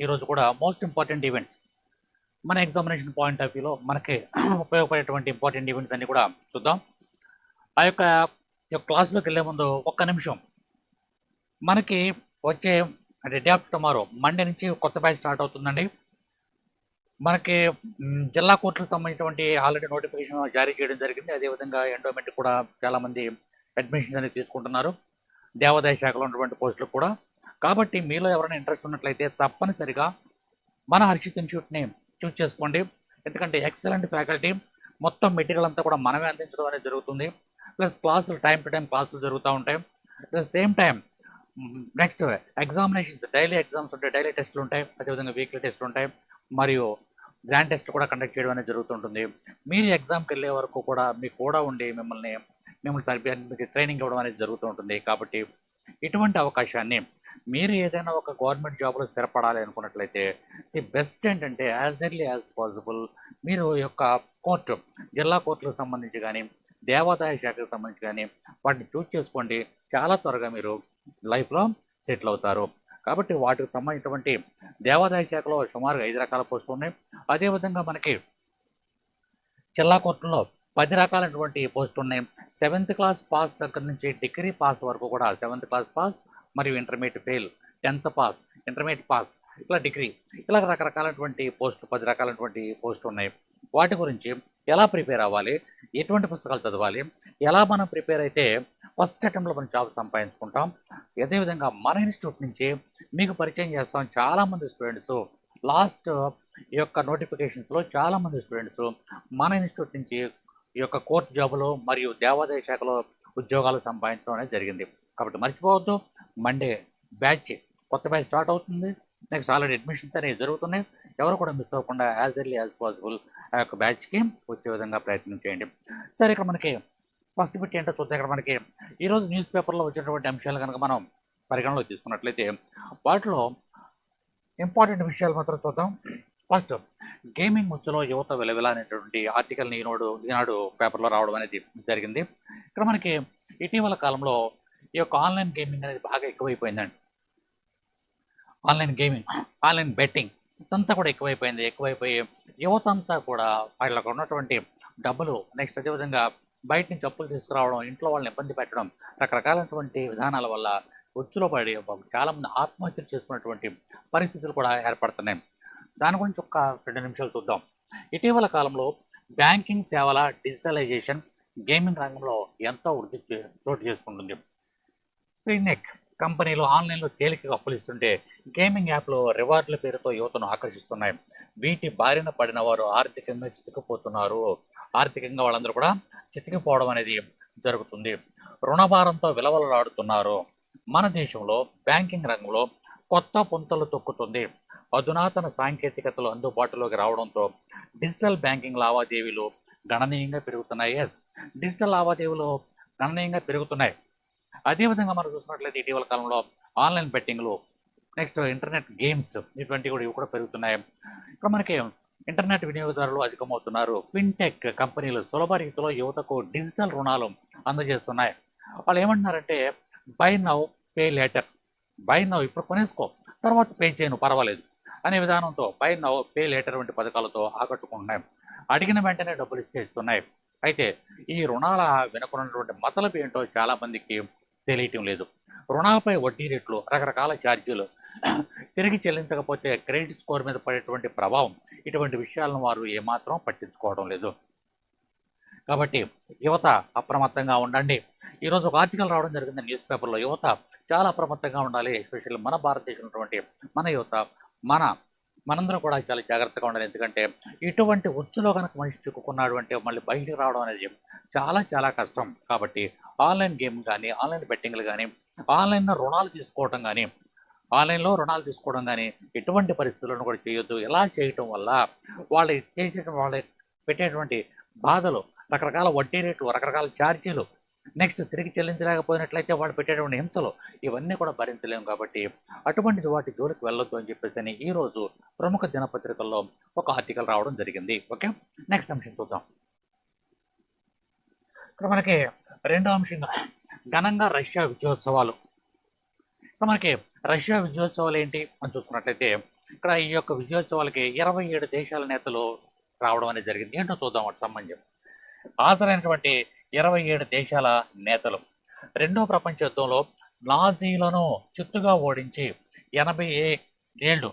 ఈరోజు కూడా most important events మన ఎగ్జామినేషన్ పాయింట్ ఆఫ్ వ్యూలో మనకి ఉపయోగపడేటువంటి ఇంపార్టెంట్ ఈవెంట్స్ అన్ని కూడా చూద్దాం. ఆ యొక్క ఈ క్లాస్లోకి వెళ్ళే ముందు ఒక్క నిమిషం. మనకి వచ్చే అంటే డే ఆఫ్టర్ టుమారో మండే నుంచి కొత్త బ్యాచ్ స్టార్ట్ అవుతుందండి. మనకి జిల్లా కోర్టులకు సంబంధించినటువంటి ఆల్రెడీ నోటిఫికేషన్ జారీ చేయడం జరిగింది. అదేవిధంగా ఎండోమెంట్ కూడా చాలామంది అడ్మిషన్స్ అనేది తీసుకుంటున్నారు. దేవాదాయ శాఖలో ఉన్నటువంటి పోస్టులకు కూడా. కాబట్టి మీలో ఎవరైనా ఇంట్రెస్ట్ ఉన్నట్లయితే తప్పనిసరిగా మన హర్షిత్ ఇన్స్టిట్యూట్ని చూస్ చేసుకోండి. ఎందుకంటే ఎక్సలెంట్ ఫ్యాకల్టీ మొత్తం మెటీరియల్ అంతా కూడా మనమే అందించడం అనేది జరుగుతుంది. ప్లస్ క్లాసులు టైం టు టైం క్లాసులు జరుగుతూ ఉంటాయి. At the same time next examinations daily exams ఉంటాయి డైలీ టెస్టులు ఉంటాయి అదేవిధంగా వీక్లీ టెస్టులు ఉంటాయి. మరియు గ్రాండ్ టెస్ట్ కూడా కండక్ట్ చేయడం అనేది జరుగుతుంటుంది మీరు ఎగ్జామ్కి వెళ్ళే వరకు కూడా మీకు కూడా ఉండి మిమ్మల్ని మిమ్మల్ని సరిపి మీకు ట్రైనింగ్ ఇవ్వడం అనేది జరుగుతూ ఉంటుంది. కాబట్టి ఇటువంటి అవకాశాన్ని మీరు ఏదైనా ఒక గవర్నమెంట్ జాబ్లో స్థిరపడాలి అనుకున్నట్లయితే ది బెస్ట్ ఏంటంటే యాజ్ ఎర్లీ యాజ్ పాసిబుల్ మీరు ఈ యొక్క కోర్టు జిల్లా కోర్టులకు సంబంధించి కానీ దేవాదాయ శాఖకు సంబంధించి కానీ వాటిని చూస్ చేసుకోండి. చాలా త్వరగా మీరు లైఫ్లో సెటిల్ అవుతారు. కాబట్టి వాటికి సంబంధించినటువంటి దేవాదాయ శాఖలో సుమారుగా ఐదు రకాల పోస్టులు ఉన్నాయి. అదేవిధంగా మనకి జిల్లా కోర్టులో పది రకాలైనటువంటి పోస్టులు ఉన్నాయి. సెవెంత్ క్లాస్ పాస్ దగ్గర నుంచి డిగ్రీ పాస్ వరకు కూడా సెవెంత్ క్లాస్ పాస్ మరియు intermediate fail tenth pass intermediate pass ఇలా డిగ్రీ ఇలా రకరకాలైనటువంటి పోస్టులు పది రకాలైనటువంటి పోస్టులు ఉన్నాయి. వాటి గురించి ఎలా ప్రిపేర్ అవ్వాలి? ఎటువంటి పుస్తకాలు చదవాలి? ఎలా మనం ప్రిపేర్ అయితే ఫస్ట్ అటెంప్ట్లో మనం జాబ్ సంపాదించుకుంటాం? అదేవిధంగా మన ఇన్స్టిట్యూట్ నుంచి మీకు పరిచయం చేస్తాం చాలామంది స్టూడెంట్స్ లాస్ట్ ఈ యొక్క నోటిఫికేషన్స్లో చాలామంది స్టూడెంట్స్ మన ఇన్స్టిట్యూట్ నుంచి ఈ యొక్క కోర్టు జాబులు మరియు దేవాదాయ శాఖలో ఉద్యోగాలు సంపాదించడం అనేది జరిగింది. కాబట్టి మర్చిపోవద్దు. మండే బ్యాచ్ కొత్త బ్యాచ్ స్టార్ట్ అవుతుంది. నెక్స్ట్ ఆల్రెడీ అడ్మిషన్స్ అనేవి జరుగుతున్నాయి. ఎవరు కూడా మిస్ అవ్వకుండా యాజ్ ఎర్లీ యాజ్ పాసిబుల్ ఆ యొక్క బ్యాచ్కి వచ్చే విధంగా ప్రయత్నం చేయండి. సరే ఇక్కడ మనకి ఫస్ట్ బిట్ ఏంటో చూద్దాం. ఇక్కడ మనకి ఈరోజు న్యూస్ పేపర్లో వచ్చినటువంటి అంశాలు కనుక మనం పరిగణలో తీసుకున్నట్లయితే వాటిలో ఇంపార్టెంట్ విషయాలు మాత్రం చూద్దాం. ఫస్ట్ గేమింగ్ ముచ్చులో యువత విలవిల అనేటువంటి ఆర్టికల్ని ఈనాడు ఈనాడు పేపర్లో రావడం అనేది జరిగింది. ఇక్కడ మనకి ఇటీవల కాలంలో ఈ యొక్క ఆన్లైన్ గేమింగ్ అనేది బాగా ఎక్కువైపోయిందండి. ఆన్లైన్ గేమింగ్ ఆన్లైన్ బెట్టింగ్ ఇదంతా కూడా ఎక్కువైపోయింది. ఎక్కువైపోయి యువత అంతా కూడా వాళ్ళకు ఉన్నటువంటి డబ్బులు నెక్స్ట్ అదేవిధంగా బయట నుంచి అప్పులు తీసుకురావడం ఇంట్లో వాళ్ళని ఇబ్బంది పెట్టడం రకరకాలైనటువంటి విధానాల వల్ల ఒచ్చులో పడి చాలామంది ఆత్మహత్యలు చేసుకున్నటువంటి పరిస్థితులు కూడా ఏర్పడుతున్నాయి. దాని గురించి ఒక రెండు నిమిషాలు చూద్దాం. ఇటీవల కాలంలో బ్యాంకింగ్ సేవల డిజిటలైజేషన్ గేమింగ్ రంగంలో ఎంతో వృద్ధి చోటు చేసుకుంటుంది. ఫిన్నెక్ కంపెనీలు ఆన్లైన్లో తేలికగా అప్పులు ఇస్తుంటే గేమింగ్ యాప్లు రివార్డుల పేరుతో యువతను ఆకర్షిస్తున్నాయి. వీటి బారిన పడిన వారు ఆర్థికంగా చితికిపోతున్నారు. ఆర్థికంగా వాళ్ళందరూ కూడా చితికిపోవడం అనేది జరుగుతుంది. రుణభారంతో విలవలలాడుతున్నారు. మన దేశంలో బ్యాంకింగ్ రంగంలో కొత్త పుంతలు తొక్కుతుంది. అధునాతన సాంకేతికతలు అందుబాటులోకి రావడంతో డిజిటల్ బ్యాంకింగ్ లావాదేవీలు గణనీయంగా పెరుగుతున్నాయి. ఎస్ డిజిటల్ లావాదేవీలు గణనీయంగా పెరుగుతున్నాయి. అదేవిధంగా మనం చూసినట్లయితే ఇటీవల కాలంలో ఆన్లైన్ బెట్టింగ్లు నెక్స్ట్ ఇంటర్నెట్ గేమ్స్ ఇటువంటివి కూడా ఇవి కూడా పెరుగుతున్నాయి. ఇక్కడ మనకి ఇంటర్నెట్ వినియోగదారులు అధికమవుతున్నారు. ఫిన్టెక్ కంపెనీలు సులభ రీతిలో యువతకు డిజిటల్ రుణాలు అందజేస్తున్నాయి. వాళ్ళు ఏమంటున్నారంటే buy now pay later. Buy now ఇప్పుడు కొనేసుకో తర్వాత పే చేయను పర్వాలేదు. అనే విధానంతో బై నౌ పే లేటర్ వంటి పథకాలతో ఆకట్టుకుంటున్నాయి. అడిగిన వెంటనే డబ్బులు ఇచ్చేస్తున్నాయి అయితే ఈ రుణాల వెనుకున్నటువంటి మతలబు ఏంటో చాలా మందికి తెలియటం లేదు. రుణాలపై వడ్డీ రేట్లు రకరకాల ఛార్జీలు తిరిగి చెల్లించకపోతే క్రెడిట్ స్కోర్ మీద పడేటువంటి ప్రభావం ఇటువంటి విషయాలను వారు ఏమాత్రం పట్టించుకోవడం లేదు. కాబట్టి యువత అప్రమత్తంగా ఉండండి. ఈరోజు ఒక ఆర్టికల్ రావడం జరిగింది న్యూస్ పేపర్లో. యువత చాలా అప్రమత్తంగా ఉండాలి ఎస్పెషల్లీ మన భారతదేశంలో ఉన్నటువంటి మన యువత మన మనందరం కూడా చాలా జాగ్రత్తగా ఉండాలి. ఎందుకంటే ఇటువంటి ఉచ్చులో కనుక మనిషి చిక్కుకున్నాడు అంటే మళ్ళీ బయటికి రావడం అనేది చాలా చాలా కష్టం. కాబట్టి ఆన్లైన్ గేమ్ కానీ ఆన్లైన్ బెట్టింగ్లు కానీ ఆన్లైన్లో రుణాలు తీసుకోవడం కానీ ఆన్లైన్లో రుణాలు తీసుకోవడం కానీ ఎటువంటి పరిస్థితులను కూడా చేయొద్దు. ఇలా చేయటం వల్ల వాళ్ళు చేసే వాళ్ళు పెట్టేటువంటి బాధలు రకరకాల వడ్డీ రేట్లు రకరకాల ఛార్జీలు నెక్స్ట్ తిరిగి చెల్లించలేకపోయినట్లయితే వాడు పెట్టేటువంటి హింసలు ఇవన్నీ కూడా భరించలేము కాబట్టి అటువంటిది వాటి జోలికి వెళ్ళొద్దు అని చెప్పేసి అని ఈరోజు ప్రముఖ దినపత్రికల్లో ఒక ఆర్టికల్ రావడం జరిగింది. ఓకే? నెక్స్ట్ అంశం చూద్దాం. ఇక్కడ మనకి రెండో అంశంగా ఘనంగా రష్యా విజయోత్సవాలు. ఇక్కడ మనకి రష్యా విజయోత్సవాలు ఏంటి అని చూసుకున్నట్లయితే ఇక్కడ ఈ యొక్క విజయోత్సవాలకి ఇరవై ఏడు దేశాల నేతలు రావడం అనేది జరిగింది. ఏంటో చూద్దాం వాటి సంబంధం హాజరైనటువంటి ఇరవై ఏడు దేశాల నేతలు. రెండో ప్రపంచ యుద్ధంలో నాజీలను చిత్తుగా ఓడించి ఎనభై ఏ- ఏళ్ళు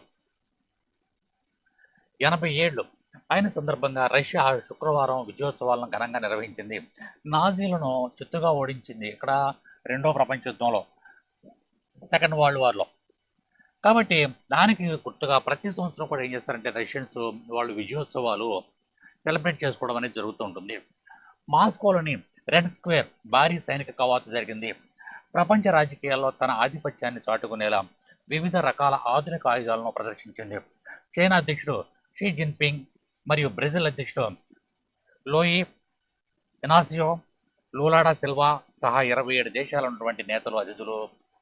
ఎనభై ఏళ్ళు. అయిన సందర్భంగా రష్యా శుక్రవారం విజయోత్సవాలను ఘనంగా నిర్వహించింది. నాజీలను చిత్తుగా ఓడించింది ఇక్కడ రెండో ప్రపంచ యుద్ధంలో సెకండ్ వరల్డ్ వార్లో. కాబట్టి దానికి గుర్తుగా ప్రతి సంవత్సరం కూడా ఏం చేస్తారంటే రష్యన్స్ వాళ్ళు విజయోత్సవాలు సెలబ్రేట్ చేసుకోవడం అనేది జరుగుతూ ఉంటుంది. మాస్కోలోని రెడ్ స్క్వేర్ భారీ సైనిక కవాతు జరిగింది. ప్రపంచ రాజకీయాల్లో తన ఆధిపత్యాన్ని చాటుకునేలా వివిధ రకాల ఆధునిక ఆయుధాలను ప్రదర్శించింది. చైనా అధ్యక్షుడు షీ జిన్పింగ్ మరియు బ్రెజిల్ అధ్యక్షుడు లోయి ఇనాసియో లూలాడా సిల్వా సహా ఇరవై ఏడు దేశాల ఉన్నటువంటి నేతలు అతిథులు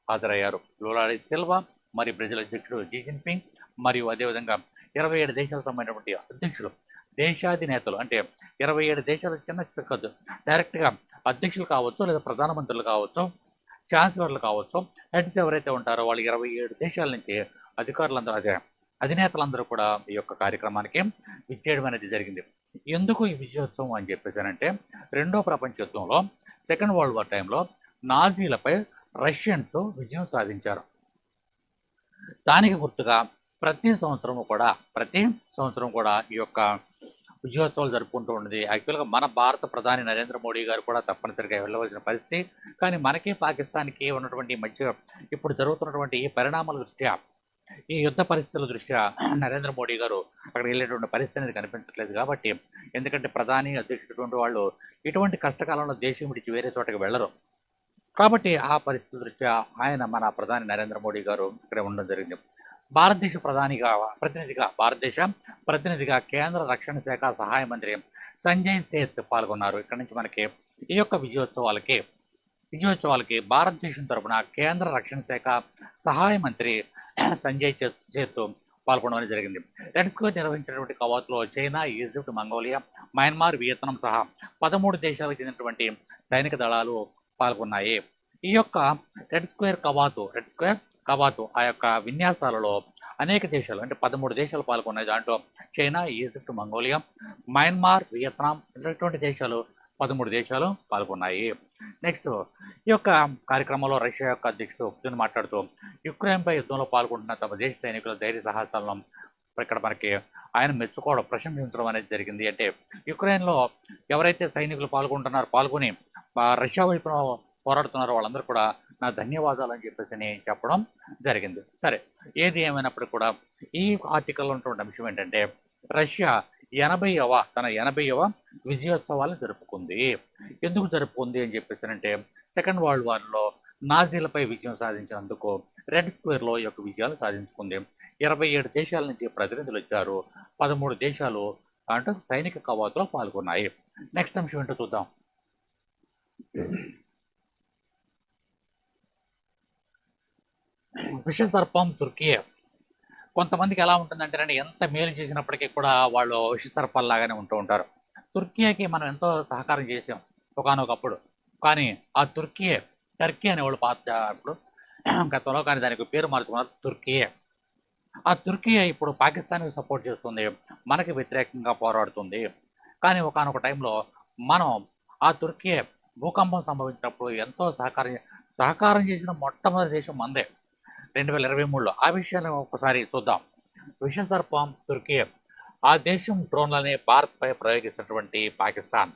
హాజరయ్యారు. లూలాడా సిల్వా మరియు బ్రెజిల్ అధ్యక్షుడు జీ జిన్పింగ్ మరియు అదేవిధంగా ఇరవై ఏడు దేశాలకు సంబంధించినటువంటి అధ్యక్షుడు దేశాధినేతలు అంటే ఇరవై ఏడు దేశాల చిన్న చిన్న కాదు డైరెక్ట్గా అధ్యక్షులు కావచ్చు లేదా ప్రధానమంత్రులు కావచ్చు ఛాన్సలర్లు కావచ్చు హెడ్స్ ఎవరైతే ఉంటారో వాళ్ళు ఇరవై ఏడు దేశాల నుంచి అధికారులందరూ అదే అధినేతలందరూ కూడా ఈ యొక్క కార్యక్రమానికి విచ్చేయడం అనేది జరిగింది. ఎందుకు ఈ విజయోత్సవం అని చెప్పేసానంటే రెండో ప్రపంచ యుద్ధంలో సెకండ్ వరల్డ్ వార్ టైంలో నాజీలపై రష్యన్స్ విజయం సాధించారు. దానికి గుర్తుగా ప్రతి సంవత్సరం కూడా ప్రతి సంవత్సరం కూడా ఈ యొక్క విజయోత్సవాలు జరుపుకుంటూ ఉండేది. యాక్చువల్గా మన భారత ప్రధాని నరేంద్ర మోడీ గారు కూడా తప్పనిసరిగా వెళ్ళవలసిన పరిస్థితి. కానీ మనకి పాకిస్తాన్కి ఉన్నటువంటి మధ్య ఇప్పుడు జరుగుతున్నటువంటి ఈ పరిణామాల దృష్ట్యా ఈ యుద్ధ పరిస్థితుల దృష్ట్యా నరేంద్ర మోడీ గారు అక్కడ వెళ్ళేటువంటి పరిస్థితి అనేది కనిపించట్లేదు కాబట్టి ఎందుకంటే ప్రధాని అధ్యక్షుడు వాళ్ళు ఇటువంటి కష్టకాలంలో దేశం విడిచి వేరే చోటకి వెళ్ళరు. కాబట్టి ఆ పరిస్థితుల దృష్ట్యా ఆయన మన ప్రధాని నరేంద్ర మోడీ గారు ఇక్కడ ఉండడం జరిగింది. భారతదేశ ప్రధానిగా ప్రతినిధిగా భారతదేశ ప్రతినిధిగా కేంద్ర రక్షణ శాఖ సహాయ మంత్రి సంజయ్ సేత్ పాల్గొన్నారు. ఇక్కడ నుంచి మనకి ఈ యొక్క విజయోత్సవాలకి విజయోత్సవాలకి భారతదేశం తరపున కేంద్ర రక్షణ శాఖ సహాయ మంత్రి సంజయ్ చేత్ సేత్ పాల్గొనడం జరిగింది. రెడ్ స్క్వేర్ నిర్వహించినటువంటి కవాతులో China Egypt Mongolia Myanmar Vietnam సహా పదమూడు దేశాలకు చెందినటువంటి సైనిక దళాలు పాల్గొన్నాయి. ఈ యొక్క రెడ్ స్క్వేర్ కవాతు రెడ్ స్క్వేర్ కవాతు ఆ యొక్క విన్యాసాలలో అనేక దేశాలు అంటే పదమూడు దేశాలు పాల్గొన్నాయి. దాంట్లో China Egypt Mongolia Myanmar Vietnam ఇటువంటి దేశాలు పదమూడు దేశాలు పాల్గొన్నాయి. నెక్స్ట్ ఈ యొక్క కార్యక్రమంలో రష్యా యొక్క అధ్యక్షుడు పుతిన్ మాట్లాడుతూ యుక్రెయిన్పై యుద్ధంలో పాల్గొంటున్న తమ దేశ సైనికుల ధైర్య సాహసాలను ఇక్కడ మనకి ఆయన మెచ్చుకోవడం ప్రశంసించడం అనేది జరిగింది. అంటే యుక్రెయిన్లో ఎవరైతే సైనికులు పాల్గొంటున్నారో పాల్గొని రష్యా వైపున పోరాడుతున్నారు వాళ్ళందరూ కూడా నా ధన్యవాదాలు అని చెప్పేసి అని చెప్పడం జరిగింది. సరే ఏది ఏమైనప్పుడు కూడా ఈ ఆర్టికల్లో ఉన్నటువంటి అంశం ఏంటంటే రష్యా ఎనభైవ తన ఎనభైవ విజయోత్సవాలను జరుపుకుంది. ఎందుకు జరుపుకుంది అని చెప్పేసి అంటే సెకండ్ వరల్డ్ వార్లో నాజీలపై విజయం సాధించినందుకు రెడ్ స్క్వేర్లో ఈ యొక్క విజయాలు సాధించుకుంది. ఇరవై ఏడు దేశాల నుంచి ప్రతినిధులు వచ్చారు. పదమూడు దేశాలు అంటే సైనిక కవాతులో పాల్గొన్నాయి. నెక్స్ట్ అంశం ఏంటో చూద్దాం. విషసర్పం తుర్కీ. కొంతమందికి ఎలా ఉంటుందంటే ఎంత మేలు చేసినప్పటికీ కూడా వాళ్ళు విషసర్పాల్లాగానే ఉంటూ ఉంటారు. తుర్కీకి మనం ఎంతో సహకారం చేసాం ఒకనొకప్పుడు. కానీ ఆ తుర్కీ టర్కీ అనేవాళ్ళు పాత ఇప్పుడు గతంలో కానీ దానికి పేరు మార్చుకున్నారు తుర్కియే ఆ తుర్కీ ఇప్పుడు పాకిస్తాన్కి సపోర్ట్ చేస్తుంది మనకి వ్యతిరేకంగా పోరాడుతుంది. కానీ ఒకనొక టైంలో మనం ఆ తుర్కీ భూకంపం సంభవించినప్పుడు ఎంతో సహకారం సహకారం చేసిన మొట్టమొదటి దేశం మందే. రెండు వేల ఇరవై మూడులో. ఆ విషయాన్ని ఒకసారి చూద్దాం. విషసర్పం తుర్కీ. ఆ దేశం డ్రోన్లని భారత్పై ప్రయోగిస్తున్నటువంటి పాకిస్తాన్.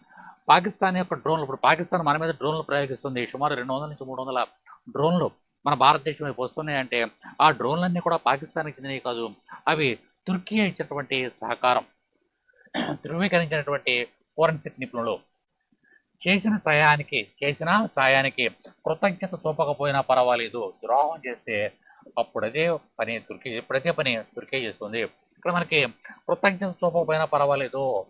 పాకిస్తాన్ యొక్క డ్రోన్లు ఇప్పుడు పాకిస్తాన్ మన మీద డ్రోన్లు ప్రయోగిస్తుంది. సుమారు రెండు వందల నుంచి మూడు వందల డ్రోన్లు మన భారతదేశం వైపు వస్తున్నాయంటే ఆ డ్రోన్లన్నీ కూడా పాకిస్తాన్కి చెందినవి కాదు. అవి తుర్కీ ఇచ్చినటువంటి సహకారం. ధృవీకరించినటువంటి ఫోరెన్సిక్ నిపుణులు. చేసిన సాయానికి చేసిన సాయానికి కృతజ్ఞత చూపకపోయినా పర్వాలేదు. ద్రోహం చేస్తే అప్పుడు అదే పని తుర్కీ ఇప్పుడైతే పని తుర్కీ చేస్తుంది. ఇక్కడ మనకి కృతజ్ఞత చూపకపోయినా పర్వాలేదు.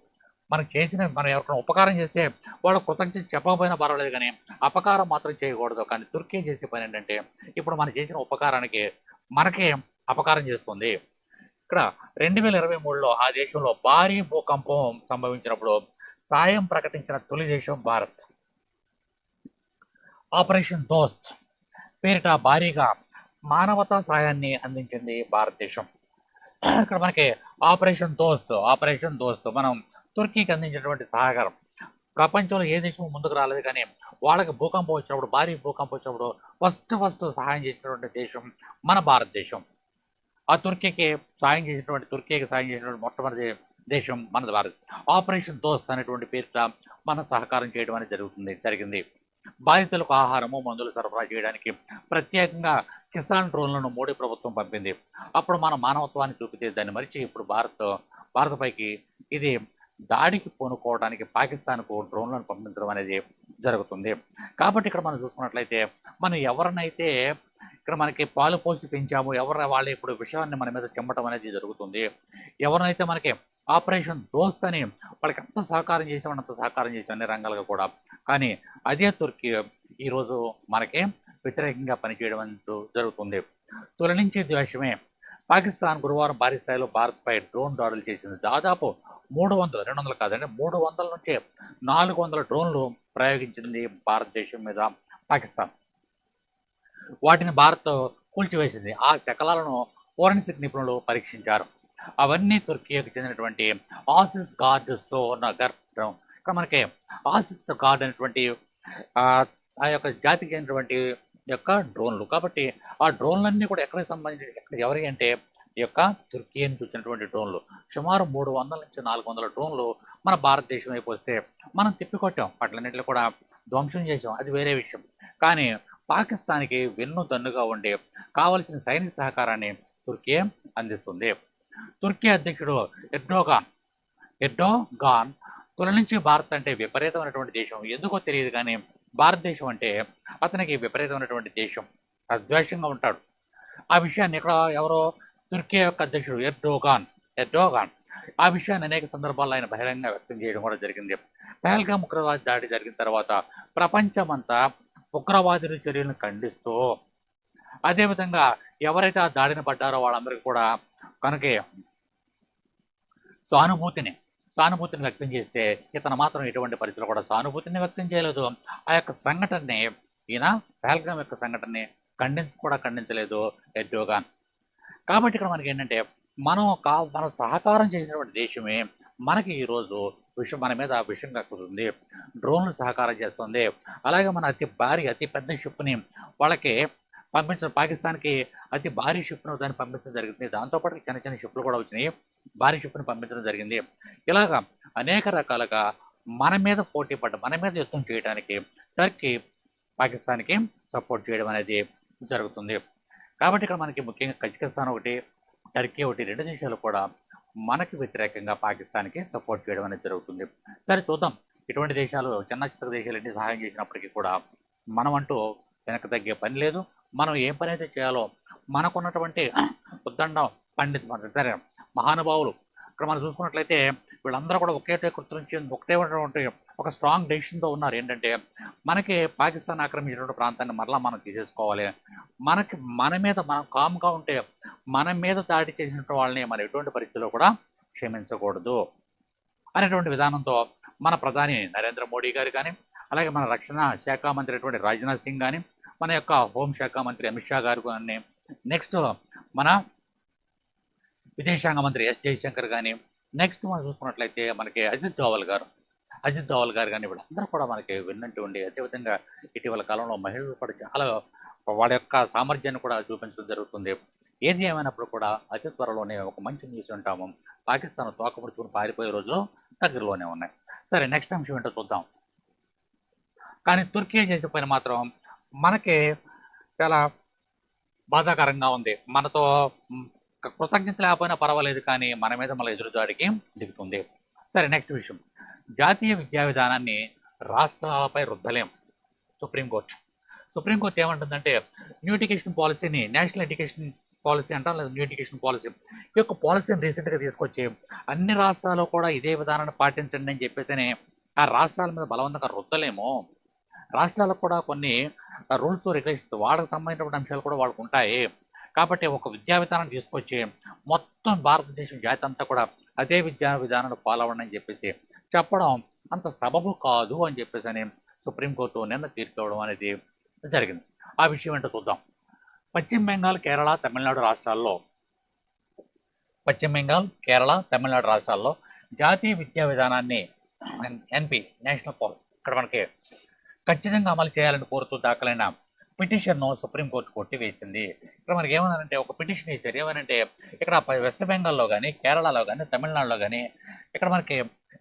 మనం చేసిన మనం ఎవరికైనా ఉపకారం చేస్తే వాళ్ళు కృతజ్ఞత చెప్పకపోయినా పర్వాలేదు కానీ అపకారం మాత్రం చేయకూడదు. కానీ తుర్కీ చేసే పని ఏంటంటే ఇప్పుడు మనం చేసిన ఉపకారానికి మనకే అపకారం చేస్తుంది. ఇక్కడ రెండు వేల ఇరవై మూడులో ఆ దేశంలో భారీ భూకంపం సంభవించినప్పుడు సాయం ప్రకటించిన తొలి దేశం భారత్. ఆపరేషన్ దోస్త్. పేరిట భారీగా మానవతా సాయాన్ని అందించింది భారతదేశం. ఇక్కడ మనకి ఆపరేషన్ దోస్త్ ఆపరేషన్ దోస్త్ మనం తుర్కీకి అందించినటువంటి సహకారం. ప్రపంచంలో ఏ దేశం ముందుకు రాలేదు కానీ వాళ్ళకి భూకంపం వచ్చినప్పుడు భారీ భూకంపం వచ్చినప్పుడు ఫస్ట్ ఫస్ట్ సహాయం చేసినటువంటి దేశం మన భారతదేశం. ఆ తుర్కీకి సాయం చేసినటువంటి తుర్కీకి సాయం చేసినటువంటి మొట్టమొదటి దేశం మన భారత్. ఆపరేషన్ దోస్త్ అనేటువంటి పేరిట మన సహకారం చేయడం అనేది జరుగుతుంది జరిగింది. బాధితులకు ఆహారము మందులు సరఫరా చేయడానికి ప్రత్యేకంగా కిసాన్ డ్రోన్లను మోడీ ప్రభుత్వం పంపింది. అప్పుడు మన మానవత్వాన్ని చూపితే దాన్ని మరిచి ఇప్పుడు భారత్ భారత్పైకి ఇది దాడికి పూనుకోవడానికి పాకిస్తాన్కు డ్రోన్లను పంపించడం అనేది జరుగుతుంది. కాబట్టి ఇక్కడ మనం చూసుకున్నట్లయితే మనం ఎవరినైతే ఇక్కడ మనకి పాలు పోసి పెంచాము ఎవరు వాళ్ళు ఇప్పుడు విషయాన్ని మన మీద చెమ్మటం అనేది జరుగుతుంది. ఎవరినైతే మనకి ఆపరేషన్ దోస్త్ అని వాళ్ళకి ఎంత సహకారం చేసామని అంత సహకారం చేసాం అన్ని రంగాలుగా కూడా. కానీ అదే తుర్కీ ఈరోజు మనకి వ్యతిరేకంగా పనిచేయడం అంటూ జరుగుతుంది. తొలి నుంచి ద్వేషమే. పాకిస్తాన్ గురువారం భారీ స్థాయిలో భారత్పై డ్రోన్ దాడులు చేసింది. దాదాపు మూడు వందలు రెండు వందలు కాదండి మూడు వందల నుంచి నాలుగు వందల డ్రోన్లు ప్రయోగించింది భారతదేశం మీద పాకిస్తాన్. వాటిని భారత్ కూల్చివేసింది. ఆ శకలాలను ఫోరెన్సిక్ నిపుణులు పరీక్షించారు. అవన్నీ తుర్కీకి చెందినటువంటి Asisguard Songar drone ఇక్కడ మనకి ఆసిస్ గార్డ్ అనేటువంటి ఆ ఆ యొక్క జాతికి చెందినటువంటి యొక్క డ్రోన్లు. కాబట్టి ఆ డ్రోన్లన్నీ కూడా ఎక్కడికి సంబంధించి ఎక్కడ ఎవరి అంటే ఈ యొక్క తుర్కీ నుంచి వచ్చినటువంటి డ్రోన్లు. సుమారు మూడు వందల నుంచి నాలుగు వందల డ్రోన్లు మన భారతదేశం వైపు వస్తే మనం తిప్పికొట్టాం. వాటిలన్నింటిలో కూడా ధ్వంసం చేసాం అది వేరే విషయం. కానీ పాకిస్తాన్కి వెన్ను దన్నుగా ఉండే కావలసిన సైనిక సహకారాన్ని తుర్కీ అందిస్తుంది. తుర్కీ అధ్యక్షుడు ఎర్డోగాన్ ఎర్డోగాన్ తొలి నుంచి భారత్ అంటే విపరీతమైనటువంటి దేశం. ఎందుకో తెలియదు కానీ భారతదేశం అంటే అతనికి విపరీతమైనటువంటి దేశం అద్వేషంగా ఉంటాడు. ఆ విషయాన్ని ఇక్కడ ఎవరో తుర్కీ యొక్క అధ్యక్షుడు ఎర్డోగాన్ ఎర్డోగాన్. ఆ విషయాన్ని అనేక సందర్భాల్లో ఆయన బహిరంగ వ్యక్తం చేయడం కూడా జరిగింది. పహల్గామ్ ఉగ్రవాద దాడి జరిగిన తర్వాత ప్రపంచమంతా ఉగ్రవాదుల చర్యలను ఖండిస్తూ అదేవిధంగా ఎవరైతే ఆ దాడిని పడ్డారో వాళ్ళందరికీ కూడా కనుకే సానుభూతిని సానుభూతిని వ్యక్తం చేస్తే ఇతను మాత్రం ఎటువంటి పరిస్థితులు కూడా సానుభూతిని వ్యక్తం చేయలేదు. ఆ యొక్క సంఘటనని ఈయన పహల్గామ్ యొక్క సంఘటనని ఖండించ కూడా ఖండించలేదు ఎర్డోగాన్. కాబట్టి ఇక్కడ మనకి ఏంటంటే మనం కా మనం సహకారం చేసినటువంటి దేశమే మనకి ఈరోజు విషయం మన మీద విషయం కక్కుతుంది. డ్రోన్లు సహకారం చేస్తుంది. అలాగే మన అతి భారీ అతి పెద్ద షిప్ని వాళ్ళకి పంపించడం పాకిస్తాన్కి అతి భారీ షిప్ను దాన్ని పంపించడం జరిగింది దాంతోపాటు చిన్న చిన్న షిప్లు కూడా వచ్చినాయి. భారీ షిప్ను పంపించడం జరిగింది. ఇలాగా అనేక రకాలుగా మన మీద పోటీ పడ్డ మన మీద యుద్ధం చేయడానికి టర్కీ పాకిస్తాన్కి సపోర్ట్ చేయడం అనేది జరుగుతుంది. కాబట్టి ఇక్కడ మనకి ముఖ్యంగా కజకిస్తాన్ ఒకటి టర్కీ ఒకటి రెండు దేశాలు కూడా మనకి వ్యతిరేకంగా పాకిస్తాన్కి సపోర్ట్ చేయడం అనేది జరుగుతుంది. సరే చూద్దాం. ఇటువంటి దేశాలు చిన్న చిన్న దేశాలు సహాయం చేసినప్పటికీ కూడా మనం అంటూ తగ్గే పని లేదు. మనం ఏ పని అయితే చేయాలో మనకున్నటువంటి ఉద్దండం పండిత్ సరే మహానుభావులు ఇక్కడ మనం చూసుకున్నట్లయితే వీళ్ళందరూ కూడా ఒకే కృతృంచి ఒకటే ఉన్నటువంటి ఒక స్ట్రాంగ్ డెసిషన్తో ఉన్నారు. ఏంటంటే మనకి పాకిస్తాన్ ఆక్రమించినటువంటి ప్రాంతాన్ని మరలా మనం తీసేసుకోవాలి. మనకి మన మీద మనం కామ్గా ఉంటే మన మీద దాడి చేసినటువంటి వాళ్ళని మనం ఎటువంటి పరిస్థితిలో కూడా క్షమించకూడదు అనేటువంటి విధానంతో మన ప్రధాని నరేంద్ర మోడీ గారు కానీ అలాగే మన రక్షణ శాఖ మంత్రి అయినటువంటి రాజ్నాథ్ సింగ్ కానీ మన యొక్క హోంశాఖ మంత్రి అమిత్ షా గారు కానీ నెక్స్ట్ మన విదేశాంగ మంత్రి ఎస్ జయశంకర్ కానీ నెక్స్ట్ మనం చూసుకున్నట్లయితే మనకి అజిత్ దోవల్ గారు. అజిత్ దోవల్ గారు కానీ వీళ్ళందరూ కూడా మనకి విన్నట్టు ఉండి అదేవిధంగా ఇటీవల కాలంలో మహిళలు కూడా చాలా వాళ్ళ యొక్క సామర్థ్యాన్ని కూడా చూపించడం జరుగుతుంది. ఏది ఏమైనప్పుడు కూడా అతి త్వరలోనే ఒక మంచి న్యూస్ ఉంటాము. పాకిస్తాన్ తోకముడుచుకుని పారిపోయే రోజులు దగ్గరలోనే ఉన్నాయి. సరే నెక్స్ట్ అంశం ఏంటో చూద్దాం. కానీ తుర్కీ చేసిన పని మాత్రం మనకి చాలా బాధాకరంగా ఉంది. మనతో కృతజ్ఞత లేకపోయినా పర్వాలేదు కానీ మన మీద మన ఎదురుదాడికి దిగుతుంది. సరే నెక్స్ట్ విషయం. జాతీయ విద్యా విధానాన్ని రాష్ట్రాలపై రుద్దలేం. సుప్రీంకోర్టు సుప్రీంకోర్టు ఏమంటుందంటే న్యూ ఎడ్యుకేషన్ పాలసీని నేషనల్ ఎడ్యుకేషన్ పాలసీ అంటాం లేదా న్యూ ఎడ్యుకేషన్ పాలసీ ఈ యొక్క పాలసీని రీసెంట్గా తీసుకొచ్చి అన్ని రాష్ట్రాల్లో కూడా ఇదే విధానాన్ని పాటించండి అని చెప్పేసి ఆ రాష్ట్రాల మీద బలవంతంగా రుద్దలేము. రాష్ట్రాలకు కూడా కొన్ని రూల్స్ రెగ్యులేషన్స్ వాళ్ళకి సంబంధించినటువంటి అంశాలు కూడా వాళ్ళకు ఉంటాయి. కాబట్టి ఒక విద్యా విధానాన్ని తీసుకొచ్చి మొత్తం భారతదేశం జాతి అంతా కూడా అదే విద్యా విధానాన్ని ఫాలో అవ్వండి అని చెప్పేసి చెప్పడం అంత సబబు కాదు అని చెప్పేసి అని సుప్రీంకోర్టు నిన్న తీర్చుకోవడం అనేది జరిగింది. ఆ విషయం ఏంటో చూద్దాం. పశ్చిమ బెంగాల్ కేరళ తమిళనాడు రాష్ట్రాల్లో పశ్చిమ బెంగాల్ కేరళ తమిళనాడు రాష్ట్రాల్లో జాతీయ విద్యా విధానాన్ని ఎన్పి నేషనల్ పాల్ ఇక్కడ మనకి ఖచ్చితంగా అమలు చేయాలని కోరుతూ దాఖలైన పిటిషన్ను సుప్రీంకోర్టు కొట్టివేసింది. ఇక్కడ మనకి ఏమన్నారంటే ఒక పిటిషన్ ఇచ్చారు ఏమనంటే ఇక్కడ వెస్ట్ బెంగాల్లో కానీ కేరళలో కానీ తమిళనాడులో కానీ ఇక్కడ మనకి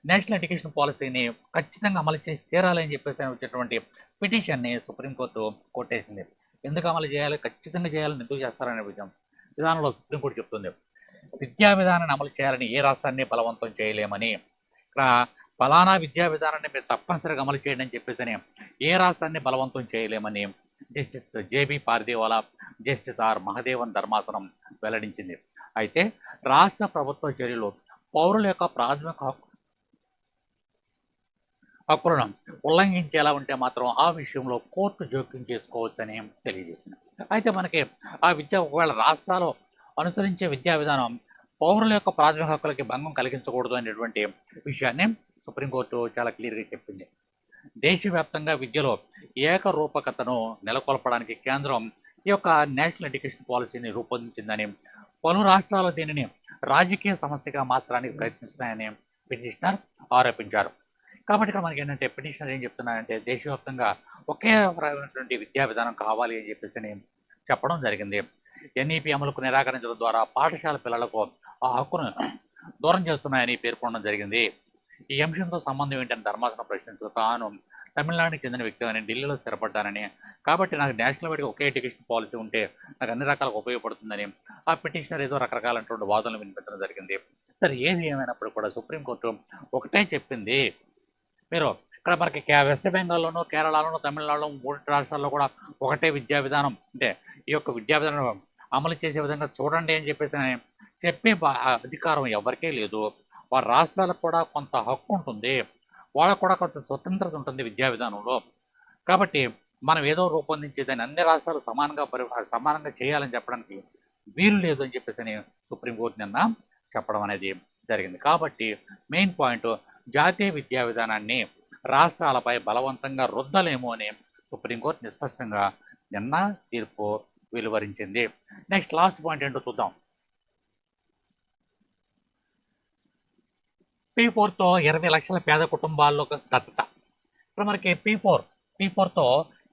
నేషనల్ ఎడ్యుకేషన్ పాలసీని ఖచ్చితంగా అమలు చేసి తీరాలని చెప్పేసి వచ్చేటువంటి పిటిషన్ని సుప్రీంకోర్టు కొట్టేసింది. ఎందుకు అమలు చేయాలి? ఖచ్చితంగా చేయాలని ఎందుకు చేస్తారనే విషయం విధానంలో సుప్రీంకోర్టు చెప్తుంది. విద్యా విధానాన్ని అమలు చేయాలని ఏ రాష్ట్రాన్ని బలవంతం చేయలేమని. ఇక్కడ ఫలానా విద్యా విధానాన్ని మీరు తప్పనిసరిగా అమలు చేయండి అని చెప్పేసి ఏ రాష్ట్రాన్ని బలవంతం చేయలేమని justice J B Pardiwala justice R Mahadevan ధర్మాసనం వెల్లడించింది. అయితే రాష్ట్ర ప్రభుత్వ చర్యలు పౌరుల యొక్క ప్రాథమిక హక్కు హక్కులను ఉల్లంఘించేలా ఉంటే మాత్రం ఆ విషయంలో కోర్టు జోక్యం చేసుకోవచ్చని తెలియజేసింది. అయితే మనకి ఆ విద్య ఒకవేళ రాష్ట్రాలు అనుసరించే విద్యా విధానం పౌరుల యొక్క ప్రాథమిక హక్కులకి భంగం కలిగించకూడదు అనేటువంటి విషయాన్ని సుప్రీంకోర్టు చాలా క్లియర్గా చెప్పింది. దేశవ్యాప్తంగా విద్యలో ఏకరూపకతను నెలకొల్పడానికి కేంద్రం ఈ యొక్క నేషనల్ ఎడ్యుకేషన్ పాలసీని రూపొందించిందని పలు రాష్ట్రాలు దీనిని రాజకీయ సమస్యగా మార్చడానికి ప్రయత్నిస్తున్నాయని పిటిషనర్ ఆరోపించారు. కాబట్టి ఇక్కడ మనకి ఏంటంటే పిటిషనర్ ఏం చెప్తున్నారంటే దేశవ్యాప్తంగా ఒకే రకమైనటువంటి విద్యా విధానం కావాలి అని చెప్పేసి చెప్పడం జరిగింది. ఎన్ఈపి అమలుకు నిరాకరించడం ద్వారా పాఠశాల పిల్లలకు ఆ హక్కును దూరం చేస్తున్నాయని పేర్కొనడం జరిగింది. ఈ అంశంతో సంబంధం ఏంటని ధర్మాసనం ప్రశ్నిస్తూ తాను తమిళనాడుకి చెందిన వ్యక్తిని ఢిల్లీలో స్థిరపడ్డానని. కాబట్టి నాకు నేషనల్ వైడ్గా ఒకే ఎడ్యుకేషన్ పాలసీ ఉంటే నాకు అన్ని రకాలకు ఉపయోగపడుతుందని ఆ పిటిషనర్ ఏదో రకరకాలటువంటి వాదనలు వినిపించడం జరిగింది. సరే ఏది ఏమైనప్పుడు కూడా సుప్రీంకోర్టు ఒకటే చెప్పింది. మీరు ఇక్కడ మనకి వెస్ట్ బెంగాల్లోనూ కేరళలోనూ తమిళనాడులో మూడు రాష్ట్రాల్లో కూడా ఒకటే విద్యా విధానం. అంటే ఈ యొక్క విద్యా విధానం అమలు చేసే విధంగా చూడండి అని చెప్పేసి అని చెప్పే అధికారం ఎవరికీ లేదు. వారి రాష్ట్రాలకు కూడా కొంత హక్కు ఉంటుంది. వాళ్ళకు కూడా కొంత స్వతంత్రత ఉంటుంది విద్యా విధానంలో. కాబట్టి మనం ఏదో రూపొందించేదాన్ని అన్ని రాష్ట్రాలు సమానంగా పరి సమానంగా చేయాలని చెప్పడానికి వీలు లేదు అని చెప్పేసి అని సుప్రీంకోర్టు నిన్న చెప్పడం అనేది జరిగింది. కాబట్టి మెయిన్ పాయింట్ జాతీయ విద్యా విధానాన్ని రాష్ట్రాలపై బలవంతంగా రుద్దలేము అని సుప్రీంకోర్టు నిస్పష్టంగా నిన్న తీర్పు వెలువరించింది. నెక్స్ట్ లాస్ట్ పాయింట్ ఏంటో చూద్దాం. పీ ఫోర్తో ఇరవై లక్షల పేద కుటుంబాల్లో దత్తత. ఇప్పుడు మనకి పీ ఫోర్ పీ ఫోర్తో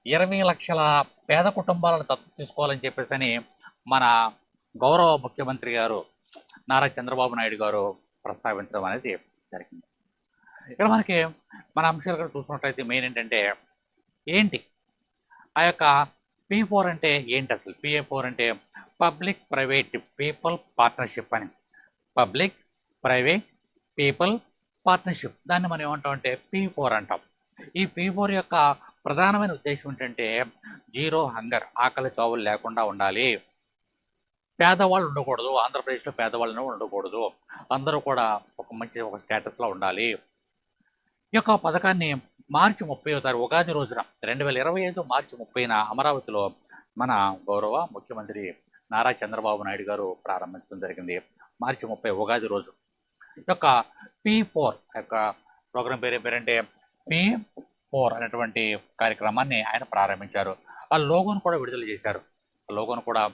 ఇరవై లక్షల పేద కుటుంబాలను దత్తత తీసుకోవాలని చెప్పేసి అని మన గౌరవ ముఖ్యమంత్రి గారు నారా చంద్రబాబు నాయుడు గారు ప్రస్తావించడం అనేది జరిగింది. ఇక్కడ మనకి మన అంశాలు కూడా చూసుకున్నట్లయితే మెయిన్ ఏంటంటే ఏంటి? ఆ యొక్క పీ ఫోర్ అంటే ఏంటి అసలు? పిఏ ఫోర్ అంటే పబ్లిక్ ప్రైవేట్ పీపుల్ పార్ట్నర్షిప్ అని. పబ్లిక్ ప్రైవేట్ పీపుల్ పార్ట్నర్షిప్ దాన్ని మనం ఏమంటాం అంటే పీ ఫోర్ అంటాం. ఈ పీ ఫోర్ యొక్క ప్రధానమైన ఉద్దేశం ఏంటంటే జీరో హంగర్ ఆకలి చావులు లేకుండా ఉండాలి. పేదవాళ్ళు ఉండకూడదు. ఆంధ్రప్రదేశ్లో పేదవాళ్ళను ఉండకూడదు. అందరూ కూడా ఒక మంచి ఒక స్టేటస్లో ఉండాలి. ఈ యొక్క పథకాన్ని మార్చి ముప్పై తారీఖు ఉగాది రోజున రెండు వేల ఇరవై ఐదు మార్చి ముప్పైన అమరావతిలో మన గౌరవ ముఖ్యమంత్రి నారా చంద్రబాబు నాయుడు గారు ప్రారంభించడం జరిగింది. మార్చి ముప్పై ఉగాది రోజు. యొక్క పి ఫోర్ యొక్క ప్రోగ్రాం పేరు పేరంటే పి ఫోర్ అనేటువంటి కార్యక్రమాన్ని ఆయన ప్రారంభించారు. ఆ లోగోను కూడా విడుదల చేశారు. ఆ లోగోను కూడా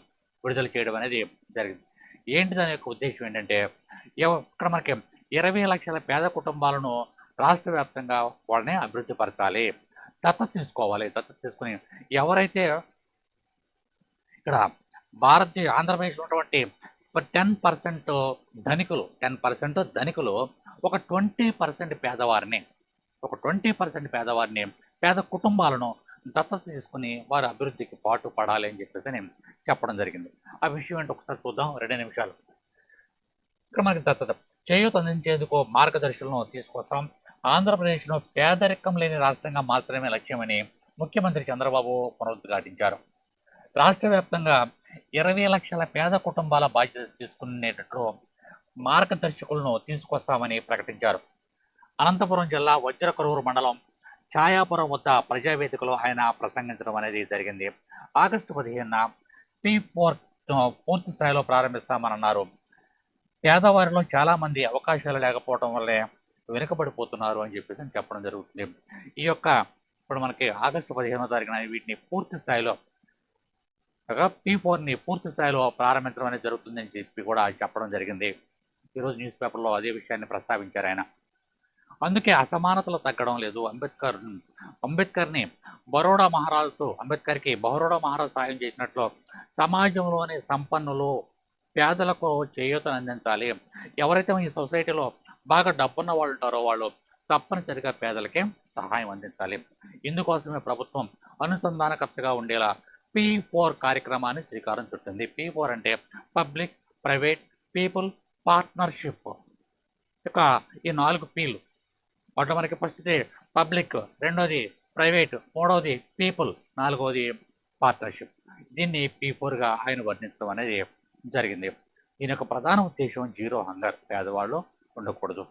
విడుదల చేయడం అనేది జరిగింది. ఏంటి దాని యొక్క ఉద్దేశం ఏంటంటే ఇక్కడ మనకి ఇరవై లక్షల పేద కుటుంబాలను రాష్ట్ర వ్యాప్తంగా వాళ్ళని అభివృద్ధి పరచాలి. దత్తత తీసుకోవాలి. దత్తత తీసుకుని ఎవరైతే ఇక్కడ భారతీయ ఆంధ్రప్రదేశ్ ఉన్నటువంటి ఒక టెన్ పర్సెంట్ ధనికులు టెన్ పర్సెంట్ ధనికులు ఒక ట్వంటీ పర్సెంట్ పేదవారిని ఒక ట్వంటీ పర్సెంట్ పేదవారిని పేద కుటుంబాలను దత్తత తీసుకుని వారి అభివృద్ధికి పాటు పడాలి అని చెప్పేసి నేను చెప్పడం జరిగింది. ఆ విషయం ఏంటో ఒకసారి చూద్దాం. రెండు నిమిషాలు. ఇక్కడ మనకి దత్తత. చేయూత అందించేందుకు మార్గదర్శులను తీసుకొస్తాం. ఆంధ్రప్రదేశ్ను పేదరికం లేని రాష్ట్రంగా మార్చడమే లక్ష్యమని ముఖ్యమంత్రి చంద్రబాబు పునరుద్ఘాటించారు. రాష్ట్ర వ్యాప్తంగా ఇరవై లక్షల పేద కుటుంబాల బాధ్యత తీసుకునేటట్లు మార్గదర్శకులను తీసుకొస్తామని ప్రకటించారు. అనంతపురం జిల్లా వజ్రకరూరు మండలం ఛాయాపురం వద్ద ప్రజావేదికలో ఆయన ప్రసంగించడం అనేది జరిగింది. ఆగస్టు పదిహేనున పీ ఫోర్ పూర్తి స్థాయిలో ప్రారంభిస్తామన్నారు పేదవారిలో చాలామంది అవకాశాలు లేకపోవడం వల్లే వెనుకబడిపోతున్నారు అని చెప్పేసి చెప్పడం జరుగుతుంది. ఈ యొక్క ఇప్పుడు మనకి ఆగస్టు పదిహేనో తారీఖున వీటిని పూర్తి స్థాయిలో పీ ఫోర్ని పూర్తి స్థాయిలో ప్రారంభించడం అనేది జరుగుతుందని చెప్పి కూడా చెప్పడం జరిగింది. ఈరోజు న్యూస్ పేపర్లో అదే విషయాన్ని ప్రస్తావించారు ఆయన. అందుకే అసమానతలు తగ్గడం లేదు. అంబేద్కర్ అంబేద్కర్ని బరోడా మహారాజు అంబేద్కర్కి బరోడా మహారాజు సాయం చేసినట్లు సమాజంలోని సంపన్నులు పేదలకు చేయూతను అందించాలి. ఎవరైతే ఈ సొసైటీలో బాగా డబ్బున్న వాళ్ళు ఉంటారో వాళ్ళు తప్పనిసరిగా పేదలకే సహాయం అందించాలి. ఇందుకోసమే ప్రభుత్వం అనుసంధానకర్తగా ఉండేలా పీ ఫోర్ కార్యక్రమాన్ని శ్రీకారం చుట్టింది. పీ ఫోర్ అంటే పబ్లిక్ ప్రైవేట్ పీపుల్ పార్ట్నర్షిప్ ఇక ఈ నాలుగు పీలు వాటిలో మనకి ఫస్ట్ పబ్లిక్ రెండోది ప్రైవేట్ మూడవది పీపుల్ నాలుగవది పార్ట్నర్షిప్ దీన్ని పీ ఫోర్గా ఆయన వర్ణించడం అనేది జరిగింది. దీని యొక్క ప్రధాన ఉద్దేశం జీరో హంగర్ పేదవాళ్ళు ఉండకూడదు.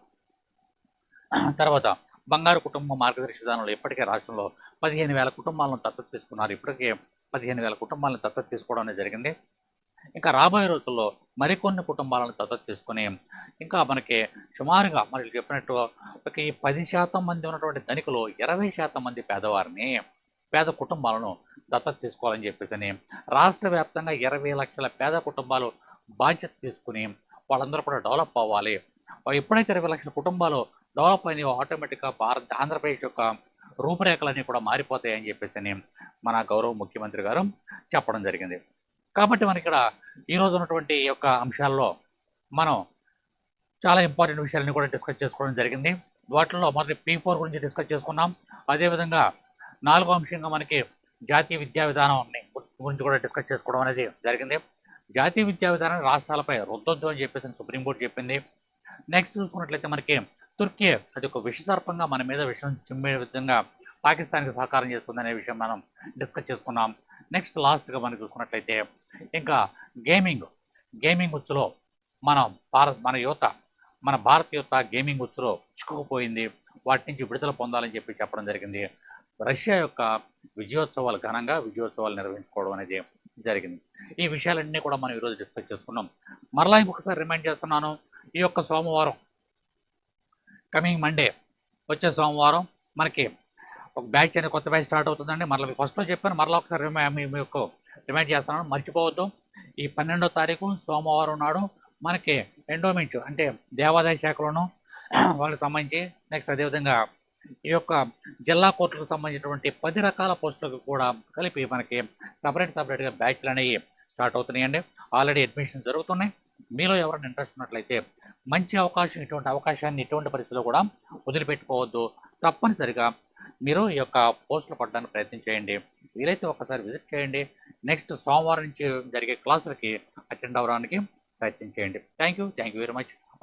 తర్వాత బంగారు కుటుంబ మార్గదర్శి విధానంలో ఇప్పటికే రాష్ట్రంలో పదిహేను వేల కుటుంబాలను దత్తత తీసుకున్నారు. ఇప్పటికే పదిహేను వేల కుటుంబాలను దత్తత తీసుకోవడం జరిగింది. ఇంకా రాబోయే రోజుల్లో మరికొన్ని కుటుంబాలను దత్తత తీసుకొని ఇంకా మనకి సుమారుగా మరి చెప్పినట్టు ఒక ఈ పది శాతం మంది ఉన్నటువంటి ధనికులు ఇరవై శాతం మంది పేదవారిని పేద కుటుంబాలను దత్తత తీసుకోవాలని చెప్పేసి అని రాష్ట్ర వ్యాప్తంగా ఇరవై లక్షల పేద కుటుంబాలు బాధ్యత తీసుకుని వాళ్ళందరూ కూడా డెవలప్ అవ్వాలి. ఎప్పుడైతే ఇరవై లక్షల కుటుంబాలు డెవలప్ అయినాయో ఆటోమేటిక్గా భారత ఆంధ్రప్రదేశ్ యొక్క రూపురేఖలన్నీ కూడా మారిపోతాయని చెప్పేసి అని మన గౌరవ ముఖ్యమంత్రి గారు చెప్పడం జరిగింది. కాబట్టి మన ఇక్కడ ఈరోజు ఉన్నటువంటి యొక్క అంశాల్లో మనం చాలా ఇంపార్టెంట్ విషయాలని కూడా డిస్కస్ చేసుకోవడం జరిగింది. వాటిల్లో మొదటి పీ ఫోర్ గురించి డిస్కస్ చేసుకున్నాం. అదేవిధంగా నాలుగో అంశంగా మనకి జాతీయ విద్యా విధానం గురించి కూడా డిస్కస్ చేసుకోవడం అనేది జరిగింది. జాతీయ విద్యా విధానం రాష్ట్రాలపై రుద్దొద్దు అని చెప్పేసి సుప్రీంకోర్టు చెప్పింది. నెక్స్ట్ చూసుకున్నట్లయితే మనకి తుర్కీ అది ఒక విషసర్పంగా మన మీద విషయం చిమ్మే విధంగా పాకిస్తాన్కి సహకారం చేస్తుందనే విషయం మనం డిస్కస్ చేసుకున్నాం. నెక్స్ట్ లాస్ట్గా మనం చూసుకున్నట్లయితే ఇంకా గేమింగ్. గేమింగ్ ఉచ్చులో మనం భారత్ మన యువత మన భారత యువత గేమింగ్ ఉచ్చులో చిక్కుకుపోయింది. వాటి నుంచి విడుదల పొందాలని చెప్పి చెప్పడం జరిగింది. రష్యా యొక్క విజయోత్సవాలు ఘనంగా విజయోత్సవాలు నిర్వహించుకోవడం అనేది జరిగింది. ఈ విషయాలన్నీ కూడా మనం ఈరోజు డిస్కస్ చేసుకున్నాం. మరలా ఇంకొకసారి రిమైండ్ చేస్తున్నాను. ఈ యొక్క సోమవారం కమింగ్ మండే. వచ్చే సోమవారం మనకి ఒక బ్యాచ్ అనేది కొత్త బ్యాచ్ స్టార్ట్ అవుతుందండి. మరలా ఫస్ట్లో చెప్పాను మరలా ఒకసారి మీకు రిమైండ్ చేస్తున్నాను మర్చిపోవద్దు. ఈ పన్నెండో తారీఖు సోమవారం నాడు మనకి ఎండోమెంట్ అంటే దేవాదాయ శాఖలోను వాళ్ళకి సంబంధించి నెక్స్ట్ అదేవిధంగా ఈ యొక్క జిల్లా కోర్టులకు సంబంధించినటువంటి పది రకాల పోస్టులకు కూడా కలిపి మనకి సపరేట్ సపరేట్గా బ్యాచ్లు అనేవి స్టార్ట్ అవుతున్నాయండి. ఆల్రెడీ అడ్మిషన్ జరుగుతున్నాయి. మీలో ఎవరైనా ఇంట్రెస్ట్ ఉన్నట్లయితే మంచి అవకాశం ఇటువంటి అవకాశాన్ని ఎటువంటి పరిస్థితిలో కూడా వదిలిపెట్టుకోవద్దు. తప్పనిసరిగా మీరు ఈ యొక్క పోస్టులు పడడానికి ప్రయత్నం చేయండి. వీలైతే ఒకసారి విజిట్ చేయండి. నెక్స్ట్ సోమవారం నుంచి జరిగే క్లాసులకి అటెండ్ అవ్వడానికి ప్రయత్నం చేయండి. Thank you thank you very much.